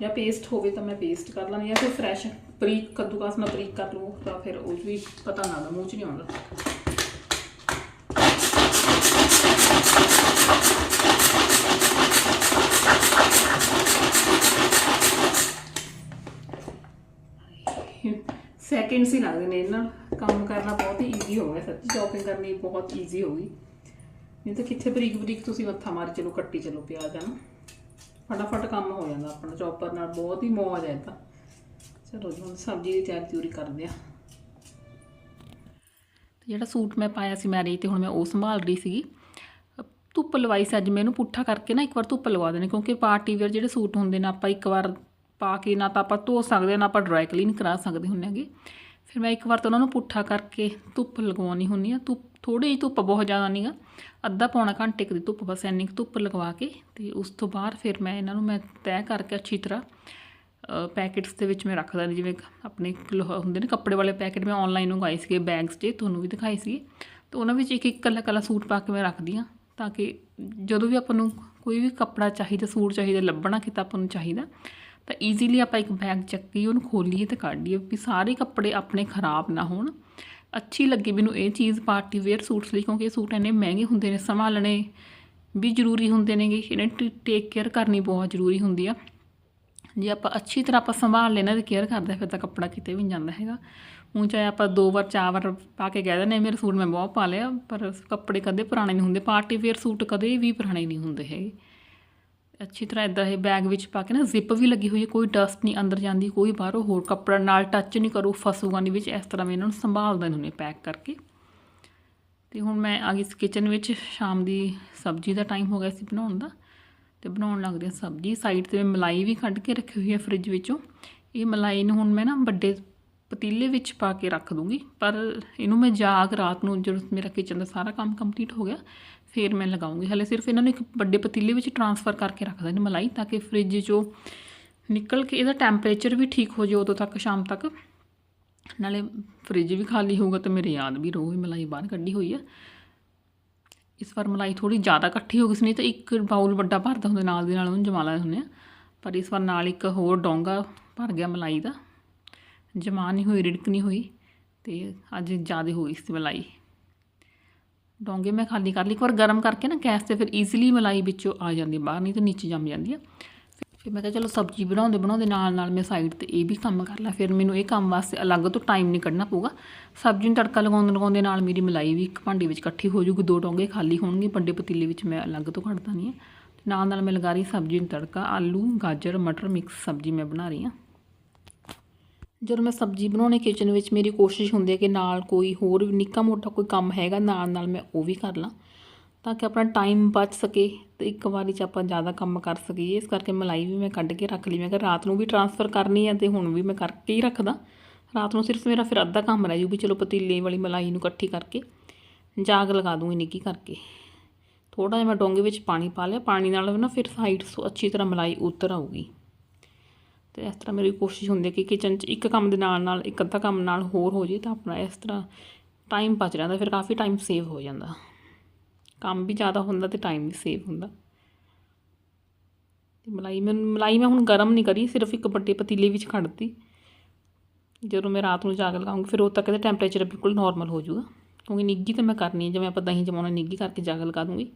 ਜਾਂ ਪੇਸਟ ਹੋਵੇ ਤਾਂ ਮੈਂ ਪੇਸਟ ਕਰ ਲੈਣੀ ਜਾਂ ਫਿਰ ਫਰੈਸ਼ ਬਰੀਕ ਕੱਦੂਕਾਸ ਨਾਲ ਬਰੀਕ ਕਰ ਲੂ, ਤਾਂ ਫਿਰ ਉਹ 'ਚ ਵੀ ਪਤਾ ਨਾ ਆਉਂਦਾ ਮੂੰਹ ਚ ਨਹੀਂ ਆਉਂਦਾ। ਸੈਕਿੰਡਸ ਸੀ ਲੱਗਦੇ ਨੇ ਇਹਨਾਂ ਕੰਮ ਕਰਨਾ ਬਹੁਤ ਹੀ ਈਜ਼ੀ ਹੋ ਗਿਆ ਸੱਚੀ ਸ਼ਾਪਿੰਗ ਕਰਨੀ ਬਹੁਤ ਈਜ਼ੀ ਹੋ ਗਈ। ਨਹੀਂ ਤਾਂ ਕਿੱਥੇ ਬਰੀਕ ਬਰੀਕ ਤੁਸੀਂ ਮੱਥਾ ਮਾਰੀ ਚਲੋ ਕੱਟੀ ਚਲੋ ਪਿਆਜ਼ ਹਨ? ਫਟਾਫਟ ਕੰਮ ਹੋ ਜਾਂਦਾ ਆਪਣਾ ਚੌਪਰ ਨਾਲ ਬਹੁਤ ਹੀ ਮੌਜ ਹੈ ਤਾਂ। ਚਲੋ ਜੀ ਹੁਣ ਸਬਜ਼ੀ ਦੀ ਤਿਆਰੀ ਤਿਉਰੀ ਕਰਦੇ ਆ ਤੇ ਜਿਹੜਾ ਸੂਟ ਮੈਂ ਪਾਇਆ ਸੀ ਮੈਰਿਜ ਤੇ ਹੁਣ ਮੈਂ ਉਹ ਸੰਭਾਲ ਰਹੀ ਸੀਗੀ। ਧੁੱਪ ਲਵਾਈ ਸੀ ਅੱਜ ਮੈਂ ਇਹਨੂੰ ਪੁੱਠਾ ਕਰਕੇ ਨਾ ਇੱਕ ਵਾਰ ਧੁੱਪ ਲਵਾ ਦੇਣੀ ਕਿਉਂਕਿ ਪਾਰਟੀ ਵੇਅਰ ਜਿਹੜੇ ਸੂਟ ਹੁੰਦੇ ਨੇ ਆਪਾਂ ਇੱਕ ਵਾਰ ਪਾ ਕੇ ਨਾ ਤਾਂ ਆਪਾਂ ਧੋ ਸਕਦੇ ਹਾਂ, ਨਾ ਆਪਾਂ ਡਰਾਈ ਕਲੀਨ ਕਰਾ ਸਕਦੇ ਹੁੰਦੇ ਹੈਗੇ। ਫਿਰ ਮੈਂ ਇੱਕ ਵਾਰ ਤਾਂ ਉਹਨਾਂ ਨੂੰ ਪੁੱਠਾ ਕਰਕੇ ਧੁੱਪ ਲਗਵਾਉਣੀ ਹੁੰਦੀ ਆ। ਧੁੱਪ ਥੋੜੀ ਜਿਹੀ ਧੁੱਪ ਬਹੁਤ ਜ਼ਿਆਦਾ ਨਹੀਂਗਾ ਅੱਧਾ ਪੌਣਾ ਘੰਟੇ ਕੁ ਦੀ ਧੁੱਪ ਬਸ ਇੰਨੀ ਧੁੱਪ ਲਗਵਾ ਕੇ ਤੇ ਉਸ ਤੋਂ ਬਾਅਦ ਫਿਰ ਮੈਂ ਇਹਨਾਂ ਨੂੰ ਮੈਂ ਤੈਅ ਕਰਕੇ ਅੱਛੀ ਤਰ੍ਹਾਂ ਪੈਕੇਟਸ ਦੇ ਵਿੱਚ ਮੈਂ ਰੱਖਦਾ ਨਹੀਂ ਜਿਵੇਂ ਆਪਣੇ ਹੁੰਦੇ ਨੇ ਕੱਪੜੇ ਵਾਲੇ ਪੈਕੇਟ ਮੈਂ ਆਨਲਾਈਨ ਮੰਗਵਾਏ ਸੀਗੇ, ਬੈਗਸ 'ਚ ਤੁਹਾਨੂੰ ਵੀ ਦਿਖਾਏ ਸੀਗੇ। ਤਾਂ ਉਹਨਾਂ ਵਿੱਚ ਇੱਕ ਇੱਕ ਕੱਲਾ ਕੱਲਾ ਸੂਟ ਪਾ ਕੇ ਮੈਂ ਰੱਖਦੀ ਹਾਂ ਤਾਂ ਕਿ ਜਦੋਂ ਵੀ ਆਪਾਂ ਨੂੰ ਕੋਈ ਵੀ ਕੱਪੜਾ ਚਾਹੀਦਾ, ਸੂਟ ਚਾਹੀਦਾ, ਲੱਭਣਾ ਕਿਤਾ ਆਪਾਂ ਨੂੰ ਚਾਹੀਦਾ ਤਾਂ ਈਜ਼ੀਲੀ ਆਪਾਂ ਇੱਕ ਬੈਗ ਚੱਕੀ ਉਹਨੂੰ ਖੋਲੀਏ ਤੇ ਲਈਏ ਵੀ ਸਾਰੇ ਕੱਪੜੇ ਆਪਣੇ ਖਰਾਬ ਨਾ ਹੋਣ। ਅੱਛੀ ਲੱਗੀ ਮੈਨੂੰ ਇਹ ਚੀਜ਼ ਪਾਰਟੀ ਵੇਅਰ ਸੂਟਸ ਲਈ ਕਿਉਂਕਿ ਇਹ ਸੂਟ ਇੰਨੇ ਮਹਿੰਗੇ ਹੁੰਦੇ ਨੇ ਸੰਭਾਲਣੇ ਵੀ ਜ਼ਰੂਰੀ ਹੁੰਦੇ ਨੇਗੇ ਇਹਨਾਂ ਦੀ ਟੇਕ ਕੇਅਰ ਕਰਨੀ ਬਹੁਤ ਜ਼ਰੂਰੀ ਹੁੰਦੀ ਆ। ਜੇ ਆਪਾਂ ਅੱਛੀ ਤਰ੍ਹਾਂ ਆਪਾਂ ਸੰਭਾਲ ਲੈਣਾ ਤੇ ਕੇਅਰ ਕਰਦੇ ਹਾਂ, ਫਿਰ ਤਾਂ ਕੱਪੜਾ ਕਿਤੇ ਵੀ ਨਹੀਂ ਜਾਂਦਾ ਹੈਗਾ। ਹੁਣ ਚਾਹੇ ਆਪਾਂ ਦੋ ਵਾਰ ਚਾਰ ਵਾਰ ਪਾ ਕੇ ਕਹਿ ਦਿੰਦੇ ਮੇਰੇ ਸੂਟ ਮੈਂ ਬਹੁਤ ਪਾ ਲਿਆ ਪਰ ਕੱਪੜੇ ਕਦੇ ਪੁਰਾਣੇ ਨਹੀਂ ਹੁੰਦੇ ਪਾਰਟੀ ਵੇਅਰ ਸੂਟ ਕਦੇ ਵੀ ਪੁਰਾਣੇ ਨਹੀਂ ਹੁੰਦੇ ਹੈਗੇ। ਅੱਛੀ ਤਰ੍ਹਾਂ ਇਦਾਂ ਇਹ ਬੈਗ ਵਿੱਚ ਪਾ ਕੇ ਨਾ ਜ਼ਿਪ ਵੀ ਲੱਗੀ ਹੋਈ ਹੈ, ਕੋਈ ਡਸਟ ਨਹੀਂ, ਅੰਦਰ ਜਾਂਦੀ, ਕੋਈ ਬਾਹਰੋਂ ਹੋਰ ਕੱਪੜਾ ਨਾਲ ਟੱਚ ਨਹੀਂ ਕਰੂ ਫਸੂਗਾ ਨਹੀਂ ਵਿੱਚ ਇਸ ਤਰ੍ਹਾਂ ਮੈਂ ਇਹਨਾਂ ਨੂੰ ਸੰਭਾਲਦਾ ਹੁੰਦੇ ਪੈਕ ਕਰਕੇ। ਤੇ ਹੁਣ ਮੈਂ ਆ ਗਈ ਇਸ ਕਿਚਨ ਵਿੱਚ, ਸ਼ਾਮ ਦੀ ਸਬਜ਼ੀ ਦਾ ਟਾਈਮ ਹੋ ਗਿਆ ਸੀ ਬਣਾਉਣ ਦਾ। ਤੇ ਬਣਾਉਣ ਲੱਗਦੇ ਹਾਂ ਸਬਜ਼ੀ ਸਾਈਡ ਤੇ ਮੈਂ ਮਲਾਈ ਵੀ ਕੱਢ ਕੇ ਰੱਖੀ ਹੋਈ ਹੈ ਫ੍ਰਿਜ ਵਿੱਚੋਂ। ਇਹ ਮਲਾਈ ਨੂੰ ਹੁਣ ਮੈਂ ਨਾ ਵੱਡੇ ਪਤੀਲੇ ਵਿੱਚ ਪਾ ਕੇ ਰੱਖ ਦੂੰਗੀ, ਪਰ ਇਹਨੂੰ ਮੈਂ ਜਾਗ ਰਾਤ ਨੂੰ ਜਦੋਂ ਮੇਰਾ ਕਿਚਨ ਦਾ ਸਾਰਾ ਕੰਮ ਕੰਪਲੀਟ ਹੋ ਗਿਆ ਫਿਰ ਮੈਂ ਲਗਾਉਂਗੀ। ਹਲੇ ਸਿਰਫ ਇਹਨਾਂ ਨੂੰ ਇੱਕ ਵੱਡੇ ਪਤੀਲੇ ਵਿੱਚ ਟਰਾਂਸਫਰ ਕਰਕੇ ਰੱਖ ਦੇਣੀ ਮਲਾਈ ਤਾਂ ਕਿ ਫ੍ਰਿਜ 'ਚੋਂ ਨਿਕਲ ਕੇ ਇਹਦਾ ਟੈਂਪਰੇਚਰ ਵੀ ਠੀਕ ਹੋ ਜਾਏ ਉਦੋਂ ਤੱਕ, ਸ਼ਾਮ ਤੱਕ। ਨਾਲੇ ਫ੍ਰਿਜ ਵੀ ਖਾਲੀ ਹੋਊਗਾ ਤਾਂ ਮੇਰੇ ਯਾਦ ਵੀ ਰਹੂਗੀ ਮਲਾਈ ਬਾਹਰ ਕੱਢੀ ਹੋਈ ਆ। ਇਸ ਵਾਰ ਮਲਾਈ ਥੋੜੀ ਜ਼ਿਆਦਾ ਇਕੱਠੀ ਹੋ ਗਈ ਸੀ, ਨਹੀਂ ਤਾਂ ਇੱਕ ਬਾਉਲ ਵੱਡਾ ਭਰਦਾ ਹੁੰਦਾ, ਨਾਲ ਦੀ ਨਾਲ ਉਹਨੂੰ ਜਮਾ ਲਾਏ ਹੁੰਦੇ ਆ। ਪਰ ਇਸ ਵਾਰ ਨਾਲ ਇੱਕ ਹੋਰ ਡੋਂਗਾ ਭਰ ਗਿਆ ਮਲਾਈ ਦਾ। ਜਮਾ ਨਹੀਂ ਹੋਈ, ਰਿੜਕ ਨਹੀਂ ਹੋਈ ਤੇ ਅੱਜ ਜ਼ਿਆਦਾ ਹੋ ਗਈ ਸੀ ਮਲਾਈ। ਡੋਂਗੇ, ਮੈਂ ਖਾਲੀ ਕਰ ਲਈ, ਇੱਕ ਵਾਰ ਗਰਮ ਕਰਕੇ ਨਾ ਗੈਸ ਤੇ ਫਿਰ ਈਜ਼ੀਲੀ ਮਲਾਈ ਵਿੱਚੋਂ ਆ ਜਾਂਦੀ ਬਾਹਰ ਨਹੀਂ ਤਾਂ ਨੀਚੇ ਜੰਮ ਜਾਂਦੀ ਹੈ। ਫਿਰ ਮੈਂ ਕਿਹਾ ਚਲੋ ਸਬਜ਼ੀ ਬਣਾਉਂਦੇ ਬਣਾਉਂਦੇ ਨਾਲ ਨਾਲ ਮੈਂ ਸਾਈਡ ਤੇ ਇਹ ਵੀ ਕੰਮ ਕਰ ਲਾਂ, ਫਿਰ ਮੈਨੂੰ ਇਹ ਕੰਮ ਵਾਸਤੇ ਅਲੱਗ ਤੋਂ ਟਾਈਮ ਨਹੀਂ ਕੱਢਣਾ ਪਊਗਾ। ਸਬਜ਼ੀ ਨੂੰ ਤੜਕਾ ਲਗਾਉਂਦੇ ਲਗਾਉਂਦੇ ਨਾਲ ਮੇਰੀ ਮਲਾਈ ਵੀ ਇੱਕ ਭਾਂਡੇ ਵਿੱਚ ਇਕੱਠੀ ਹੋ ਜੂਗੀ ਦੋ ਡੋਂਗੇ ਖਾਲੀ ਹੋਣਗੇ ਵੱਡੇ ਪਤੀਲੇ ਵਿੱਚ ਮੈਂ ਅਲੱਗ ਤੋਂ ਕੱਢ ਦਾਨੀ ਹੈ। ਤੇ ਨਾਲ ਨਾਲ ਮੈਂ ਲਗਾ ਰਹੀ ਸਬਜ਼ੀ ਨੂੰ ਤੜਕਾ, ਆਲੂ, ਗਾਜਰ, ਮਟਰ ਮਿਕਸ ਸਬਜ਼ੀ ਮੈਂ ਬਣਾ ਰਹੀ ਹਾਂ। ਜਦੋਂ ਮੈਂ ਸਬਜ਼ੀ ਬਣਾਉਣੀ ਕਿਚਨ ਵਿੱਚ, ਮੇਰੀ ਕੋਸ਼ਿਸ਼ ਹੁੰਦੀ ਹੈ ਕਿ ਨਾਲ ਕੋਈ ਹੋਰ ਨਿੱਕਾ ਮੋਟਾ ਕੋਈ ਕੰਮ ਹੈਗਾ, ਨਾਲ ਨਾਲ ਮੈਂ ਉਹ ਵੀ ਕਰ ਲਾਂ, ਤਾਂ ਕਿ ਆਪਣਾ ਟਾਈਮ ਬਚ ਸਕੇ ਤੇ ਇੱਕ ਵਾਰੀ 'ਚ ਆਪਾਂ ਜ਼ਿਆਦਾ ਕੰਮ ਕਰ ਸਕੀਏ। ਇਸ ਕਰਕੇ ਮਲਾਈ ਵੀ ਮੈਂ ਕੱਢ ਕੇ ਰੱਖ ਲਈ। ਮੈਂ ਕਿਹਾ ਰਾਤ ਨੂੰ ਵੀ ਟਰਾਂਸਫਰ ਕਰਨੀ ਹੈ ਤੇ ਹੁਣ ਵੀ ਮੈਂ ਕਰਕੇ ਹੀ ਰੱਖਦਾ। ਰਾਤ ਨੂੰ ਸਿਰਫ ਮੇਰਾ ਫਿਰ ਅੱਧਾ ਕੰਮ ਰਹਿ ਜੂ ਵੀ ਚਲੋ ਪਤੀਲੇ ਵਾਲੀ ਮਲਾਈ ਨੂੰ ਇਕੱਠੀ ਕਰਕੇ ਜਾਗ ਲਗਾ ਦੂੰਗੀ ਨਿੱਕੀ ਕਰਕੇ। ਥੋੜਾ ਜਿਹਾ ਮੈਂ ਡੋਂਗੇ ਵਿੱਚ ਪਾਣੀ ਪਾ ਲਿਆ। ਪਾਣੀ ਨਾਲ ਨਾ ਫਿਰ ਸਾਈਡ ਤੋਂ ਅੱਛੀ ਤਰ੍ਹਾਂ ਮਲਾਈ ਉਤਰ ਆਊਗੀ। ਤੇ ਇਸ ਤਰ੍ਹਾਂ ਮੇਰੀ ਕੋਸ਼ਿਸ਼ ਹੁੰਦੀ ਹੈ ਕਿ ਕਿਚਨ 'ਚ ਇੱਕ ਕੰਮ ਦੇ ਨਾਲ ਨਾਲ, ਇੱਕ ਅੱਧਾ ਕੰਮ ਨਾਲ ਹੋਰ ਹੋ ਜੇ ਤਾਂ ਆਪਣਾ ਇਸ ਤਰ੍ਹਾਂ ਟਾਈਮ ਬਚ ਜਾਂਦਾ, ਫਿਰ ਕਾਫੀ ਟਾਈਮ ਸੇਵ ਹੋ ਜਾਂਦਾ। ਕੰਮ ਵੀ ਜ਼ਿਆਦਾ ਹੁੰਦਾ ਤੇ ਟਾਈਮ ਵੀ ਸੇਵ ਹੁੰਦਾ। ਤੇ ਮਲਾਈ ਮੈਂ ਮਲਾਈ ਮੈਂ ਹੁਣ ਗਰਮ ਨਹੀਂ ਕਰੀ, ਸਿਰਫ ਇੱਕ ਵੱਡੇ ਪਤੀਲੇ ਵਿੱਚ ਖੜਤੀ। ਜਦੋਂ ਮੈਂ ਰਾਤ ਨੂੰ ਜਾਗ ਲਗਾਉਂਗੀ, ਫਿਰ ਉਦੋਂ ਤੱਕ ਇਹਦਾ ਟੈਂਪਰੇਚਰ ਬਿਲਕੁਲ ਨਾਰਮਲ ਹੋ ਜਾਊਗਾ। ਕਿਉਂਕਿ ਨਿੱਗੀ ਤਾਂ ਮੈਂ ਕਰਨੀ ਹੈ, ਜਿਵੇਂ ਆਪਾਂ ਦਹੀਂ ਜਮਾਉਣਾ ਨਿੱਗੀ ਕਰਕੇ ਜਾਗ ਲਗਾ ਦੂੰਗੀ।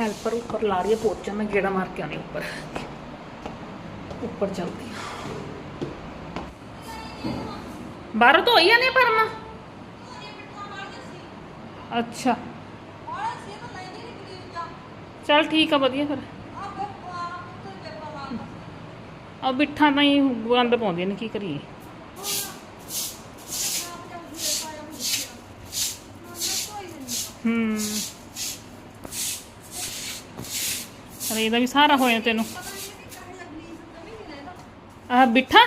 ਹੈਲਪਰ ਉੱਪਰ ਲਾ ਰਹੀ ਹੈ ਪੋਚਾ, ਮੈਂ ਗੇੜਾ ਮਾਰ ਕੇ ਆਣੀ ਉੱਪਰ। ਉੱਪਰ ਚੱਲਦੀ ਹਾਂ ਬਾਹਰੋਂ ਤੋਂ ਹੋਈ ਨੇ ਪਰਮਾ ਅੱਛਾ। ਚਲ ਠੀਕ ਆ, ਵਧੀਆ ਫਿਰ। ਆ ਬਿੱਠਾਂ ਤਾਂ ਹੀ ਗੰਦ ਪਾਉਂਦੀਆਂ ਨੇ, ਕੀ ਕਰੀਏ? ਹੂੰ। ਅਰੇ ਇਹਦਾ ਵੀ ਸਾਰਾ ਹੋਇਆ ਤੈਨੂੰ। ਆਹ ਬਿੱਠਾ।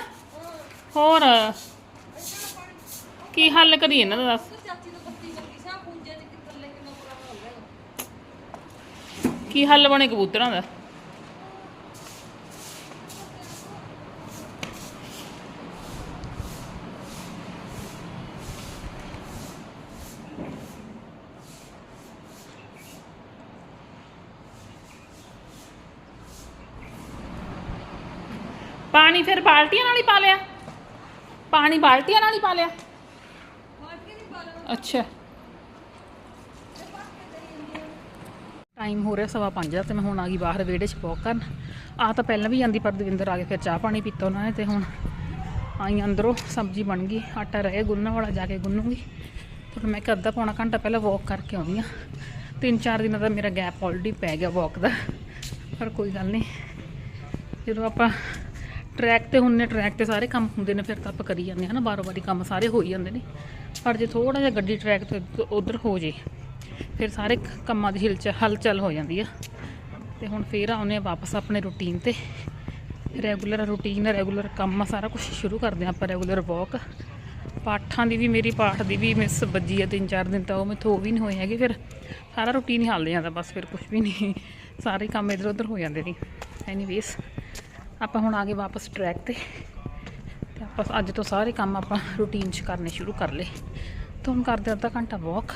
ਹੋਰ। ਕੀ ਹੱਲ ਕਰੀਏ ਇਹਨਾਂ ਦਾ ਦੱਸ। ਕੀ ਹੱਲ ਬਣੇ ਕਬੂਤਰਾਂ ਦਾ? ਪਾਣੀ ਫਿਰ ਬਾਲਟੀਆਂ ਨਾਲ ਹੀ ਪਾ ਲਿਆ? ਪਾਣੀ ਬਾਲਟੀਆਂ ਨਾਲ ਹੀ ਪਾ ਲਿਆ? ਅੱਛਾ। ਟਾਈਮ ਹੋ ਰਿਹਾ ਸਵਾ ਪੰਜ ਦਾ ਤੇ ਮੈਂ ਹੁਣ ਆ ਗਈ ਬਾਹਰ ਵਿਹੜੇ 'ਚ ਵਾਕ ਕਰਨ। ਆ ਤਾਂ ਪਹਿਲਾਂ ਵੀ ਜਾਂਦੀ, ਪਰ ਦਵਿੰਦਰ ਆ ਕੇ ਫਿਰ ਚਾਹ ਪਾਣੀ ਪੀਤਾ ਉਹਨਾਂ ਨੇ ਤੇ ਹੁਣ ਆਈ ਅੰਦਰੋਂ, ਸਬਜ਼ੀ ਬਣ ਗਈ, ਆਟਾ ਰਹਿ ਗੁੰਨਣ ਵਾਲਾ ਜਾ ਕੇ ਗੁੰਨੂਗੀ। ਤੇ ਮੈਂ ਇੱਕ ਅੱਧਾ ਪੌਣਾ ਘੰਟਾ ਪਹਿਲਾਂ ਵਾਕ ਕਰਕੇ ਆਉਂਦੀ ਆ ਤਿੰਨ ਚਾਰ ਦਿਨਾਂ ਦਾ ਮੇਰਾ ਗੈਪ ਆਲਰੇਡੀ ਪੈ ਗਿਆ ਵਾਕ ਦਾ। ਪਰ ਕੋਈ ਗੱਲ ਨਹੀਂ। ਜਦੋਂ ਆਪਾਂ ਟਰੈਕ ਤੇ ਹੁੰਨੇ ਟਰੈਕ ਤੇ ਸਾਰੇ ਕੰਮ ਹੁੰਦੇ ਨੇ, ਫਿਰ ਤਾਂ ਆਪਾਂ ਕਰੀ ਜਾਂਦੇ ਹਾਂ ਨਾ, ਬਾਰੋ ਬਾਰੀ ਕੰਮ ਸਾਰੇ ਹੋ ਹੀ ਜਾਂਦੇ ਨੇ। ਪਰ ਜੇ ਥੋੜਾ ਜਿਹਾ ਗੱਡੀ ਟਰੈਕ ਤੇ ਉਧਰ ਹੋ ਜੇ, ਫਿਰ ਸਾਰੇ ਕੰਮਾਂ ਦੀ ਹਿਲਚਲ ਹਲਚਲ ਹੋ ਜਾਂਦੀ ਆ। ਤੇ ਹੁਣ ਫੇਰ ਆਉਨੇ ਆ ਵਾਪਸ ਆਪਣੇ ਰੁਟੀਨ ਤੇ। ਰੈਗੂਲਰ ਰੁਟੀਨ, ਰੈਗੂਲਰ ਕੰਮ ਆ, ਸਾਰਾ ਕੁਝ ਸ਼ੁਰੂ ਕਰਦੇ ਆ ਆਪਾਂ, ਰੈਗੂਲਰ ਵਾਕ। ਪਾਠਾਂ ਦੀ ਵੀ ਮੇਰੀ, ਪਾਠ ਦੀ ਵੀ ਮਿਸ ਵੱਜੀ ਆ, ਤਿੰਨ ਚਾਰ ਦਿਨ ਤਾਂ ਉਹ ਮੈਥੋਂ ਉਹ ਵੀ ਨਹੀਂ ਹੋਏ ਹੈਗੇ, ਫਿਰ ਸਾਰਾ ਰੁਟੀਨ ਹੀ ਹੱਲ ਜਾਂਦਾ ਬਸ ਫਿਰ ਕੁਝ ਵੀ ਨਹੀਂ ਸਾਰੇ ਕੰਮ ਇਧਰ ਉਧਰ ਹੋ ਜਾਂਦੇ ਨੇ। ਐਨੀਵੇਸ ਆਪਾਂ ਹੁਣ ਆ ਗਏ ਵਾਪਸ ਟਰੈਕ ਤੇ। ਤੇ ਆਪਾਂ ਅੱਜ ਤੋਂ ਸਾਰੇ ਕੰਮ ਆਪਾਂ ਰੂਟੀਨ 'ਚ ਕਰਨੇ ਸ਼ੁਰੂ ਕਰ ਲਏ। ਤਾਂ ਹੁਣ ਕਰਦੇ ਅੱਧਾ ਘੰਟਾ ਵਾਕ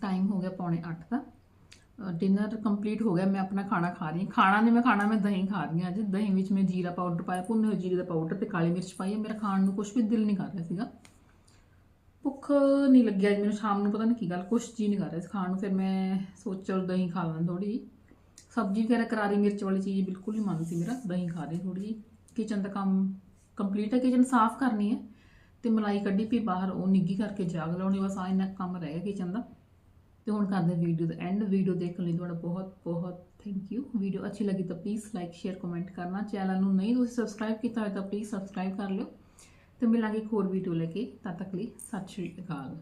ਟਾਈਮ ਹੋ ਗਿਆ ਪੌਣੇ 8 ਦਾ। ਡਿਨਰ ਕੰਪਲੀਟ ਹੋ ਗਿਆ, ਮੈਂ ਆਪਣਾ ਖਾਣਾ ਖਾ ਰਹੀ ਹਾਂ। ਖਾਣਾ ਨਹੀਂ ਮੈਂ ਖਾਣਾ, ਮੈਂ ਦਹੀਂ ਖਾ ਰਹੀ ਹਾਂ ਅੱਜ। ਦਹੀਂ ਵਿੱਚ ਮੈਂ ਜੀਰਾ ਪਾਊਡਰ ਪਾਇਆ, ਭੁੰਨੇ ਹੋਏ ਜੀਰੇ ਦਾ ਪਾਊਡਰ ਤੇ ਕਾਲੀ ਮਿਰਚ ਪਾਈ ਹੈ। ਮੇਰਾ ਖਾਣ ਨੂੰ ਕੁਝ ਵੀ ਦਿਲ ਨਹੀਂ ਕਰ ਰਿਹਾ ਸੀਗਾ। ਭੁੱਖ ਨਹੀਂ ਲੱਗਿਆ ਮੈਨੂੰ, ਸ਼ਾਮ ਨੂੰ ਪਤਾ ਨਹੀਂ ਕੀ ਗੱਲ, ਕੁਛ ਜੀ ਨਹੀਂ ਕਰ ਰਿਹਾ ਸੀ। ਖਾਣ ਨੂੰ ਫਿਰ ਮੈਂ ਸੋਚ ਦਹੀਂ ਖਾ ਲਾਂ ਥੋੜੀ ਸਬਜ਼ੀ ਵਗੈਰਾ ਕਰਾਰੀ ਮਿਰਚ ਵਾਲੀ ਚੀਜ਼ ਬਿਲਕੁਲ ਨਹੀਂ ਮਨ ਸੀ ਮੇਰਾ, ਦਹੀਂ ਖਾ ਰਹੀ ਥੋੜੀ ਜੀ ਕਿਚਨ ਦਾ ਕੰਮ ਕੰਪਲੀਟ ਹੈ ਕਿਚਨ ਸਾਫ਼ ਕਰਨੀ ਹੈ ਤੇ ਮਲਾਈ ਕੱਢੀ ਪਈ ਬਾਹਰ, ਉਹ ਨਿੱਗੀ ਕਰਕੇ ਜਾਗ ਲਾਉਣੀ, ਬਸ ਆ ਇੰਨਾ ਕੰਮ ਰਹਿ ਗਿਆ ਕਿਚਨ ਦਾ। ਤੇ ਹੁਣ ਕਰਦੇ ਵੀਡੀਓ ਦਾ ਐਂਡ ਵੀਡੀਓ ਦੇਖਣ ਲਈ ਤੁਹਾਡਾ ਬਹੁਤ ਬਹੁਤ ਥੈਂਕ ਯੂ ਵੀਡੀਓ ਅੱਛੀ ਲੱਗੀ ਤਾਂ ਪਲੀਜ਼ ਲਾਈਕ ਸ਼ੇਅਰ ਕਮੈਂਟ ਕਰਨਾ। ਚੈਨਲ ਨੂੰ ਨਹੀਂ ਤੁਸੀਂ ਸਬਸਕ੍ਰਾਈਬ ਕੀਤਾ ਹੋਇਆ ਤਾਂ ਪਲੀਜ਼ ਸਬਸਕ੍ਰਾਈਬ ਕਰ ਲਿਓ। ਤੇ ਮਿਲਾਂਗੇ ਇੱਕ ਹੋਰ ਵੀਡੀਓ ਲੈ ਕੇ। ਤਦ ਤੱਕ ਲਈ ਸਤਿ ਸ਼੍ਰੀ ਅਕਾਲ।